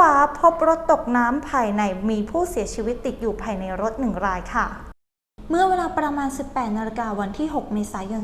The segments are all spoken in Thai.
วาพบรถตกน้ำภายในมีผู้เสียชีวิตติดอยู่ภายในรถหนึ่งรายค่ะ เมื่อเวลาประมาณ 18 นาฬิกาวันที่ 6 เมษายน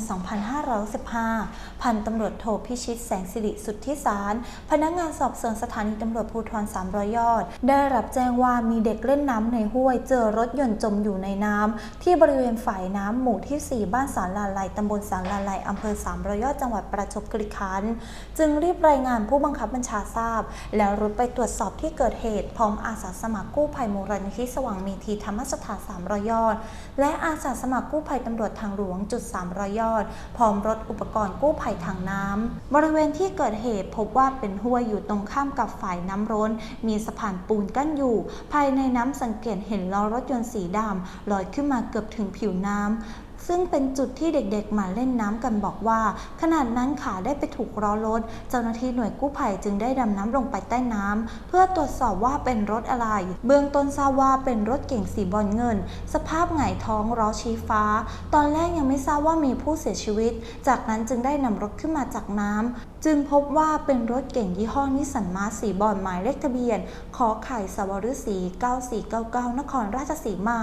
2515 พันตำรวจโทพิชิตแสงสิริสุทธิสาร พนักงานสอบสวนสถานีตำรวจภูธร300 ยอด ได้รับแจ้งว่ามีเด็กเล่นน้ำในห้วย เจอรถยนต์จมอยู่ในน้ำ ที่บริเวณฝ่ายน้ำหมู่ที่ 4 บ้านสารลาลัยตำบลสารลาลัยอำเภอ300 ยอดจังหวัดประจวบคีรีขันธ์จึงรีบรายงานผู้บังคับบัญชาทราบ แล้วรุดไปตรวจสอบที่เกิดเหตุพร้อมอาสาสมัครกู้ภัยมูลนิธิสว่างเมธีธรรมสถาน300 ยอด และอาสาสมัครกู้ภัยตำรวจทางหลวงจุด300ยอด พร้อมรถอุปกรณ์กู้ภัยทางน้ำ บริเวณที่เกิดเหตุพบว่าเป็นห้วยอยู่ตรงข้ามกับฝ่ายน้ำร้น มีสะพานปูนกั้นอยู่ ภายในน้ำสังเกตเห็นล้อรถยนต์สีดำลอยขึ้นมาเกือบถึงผิวน้ำ ซึ่งเป็นจุดที่เด็กๆมาเล่นน้ำกันบอกว่า ขนาดนั้นขาได้ไปถูกล้อรถ เจ้าหน้าที่หน่วยกู้ภัยจึงได้ดำน้ำลงไปใต้น้ำเพื่อตรวจสอบว่าเป็นรถอะไร เบื้องต้นทราบว่าเป็นรถเก่งสีบอลเงิน สภาพหงายท้องล้อชี้ฟ้า ตอนแรกยังไม่ทราบว่ามีผู้เสียชีวิต จากนั้นจึงได้นำรถขึ้นมาจากน้ำจึงพบว่าเป็นรถเก๋งยี่ห้อนิสสันมาสสีบอลหมายเลขทะเบียน ขอไข่สวรสี9499 นครราชสีมา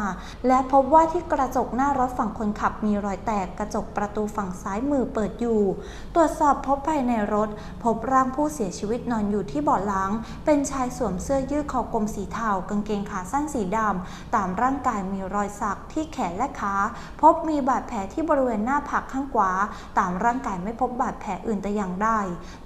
และพบว่าที่กระจกหน้ารถฝั่งคนขับมีรอยแตกกระจกประตูฝั่งซ้ายมือเปิดอยู่ ตรวจสอบพบภายในรถ พบร่างผู้เสียชีวิตนอนอยู่ที่เบาะหลัง เป็นชายสวมเสื้อยืดคอกลมสีเทากางเกงขาสั้นสีดำตามร่างกายมีรอยสักที่แขนและขาพบมีบาดแผลที่บริเวณหน้าผากข้างขวา ตามร่างกายไม่พบบาดแผลอื่นแต่อย่างใด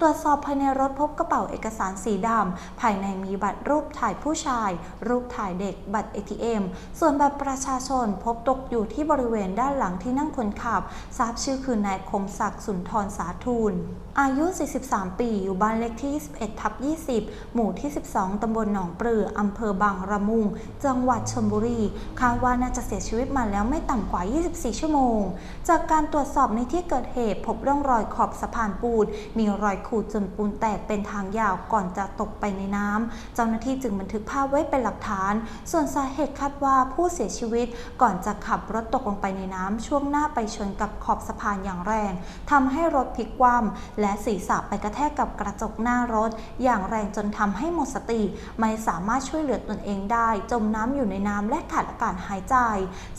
ตรวจสอบภายในรถพบกระเป๋าเอกสารสีดำ ภายในมีบัตรรูปถ่ายผู้ชาย รูปถ่ายเด็ก บัตร ATM ส่วนบัตรประชาชนพบตกอยู่ที่บริเวณด้านหลังที่นั่งคนขับ ทราบชื่อคือนายคมศักดิ์สุนทรสาทูล อายุ 43 ปี อยู่บ้านเลขที่ 21 ทับ 20 หมู่ที่ 12 ตำบลหนองปลืออำเภอบางระมุง จังหวัดชลบุรี คาดว่าน่าจะเสียชีวิตมาแล้วไม่ต่ำกว่า 24 ชั่วโมง จากการตรวจสอบในที่เกิดเหตุพบร่องรอยขอบสะพานปูนมีรอยขูดจนปูนแตกเป็นทางยาวก่อนจะตกไปในน้ำ เจ้าหน้าที่จึงบันทึกภาพไว้เป็นหลักฐาน ส่วนสาเหตุคาดว่าผู้เสียชีวิตก่อนจะขับรถตกลงไปในน้ำช่วงหน้าไปชนกับขอบสะพานอย่างแรงทำให้รถพลิกคว่ำและศีรษะไปกระแทกกับกระจกหน้ารถ อย่างแรงจนทำให้หมดสติ ไม่สามารถช่วยเหลือตนเองได้ จมน้ำอยู่ในน้ำและขาดอากาศหายใจ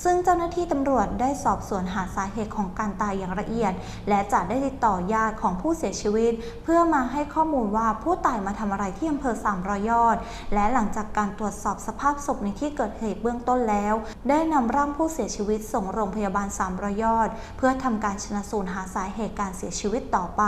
ซึ่งเจ้าหน้าที่ตำรวจได้สอบสวนหาสาเหตุของการตายอย่างละเอียด และจะได้ติดต่อญาติของผู้เสียชีวิตวิต เพื่อมาให้ข้อมูลว่าผู้ตายมาทำอะไรที่อำเภอสามรอยยอด และหลังจากการตรวจสอบสภาพศพในที่เกิดเหตุเบื้องต้นแล้ว ได้นำร่างผู้เสียชีวิตส่งโรงพยาบาลสามรอยยอด เพื่อทำการชนะสูตรหาสาเหตุการเสียชีวิตต่อไป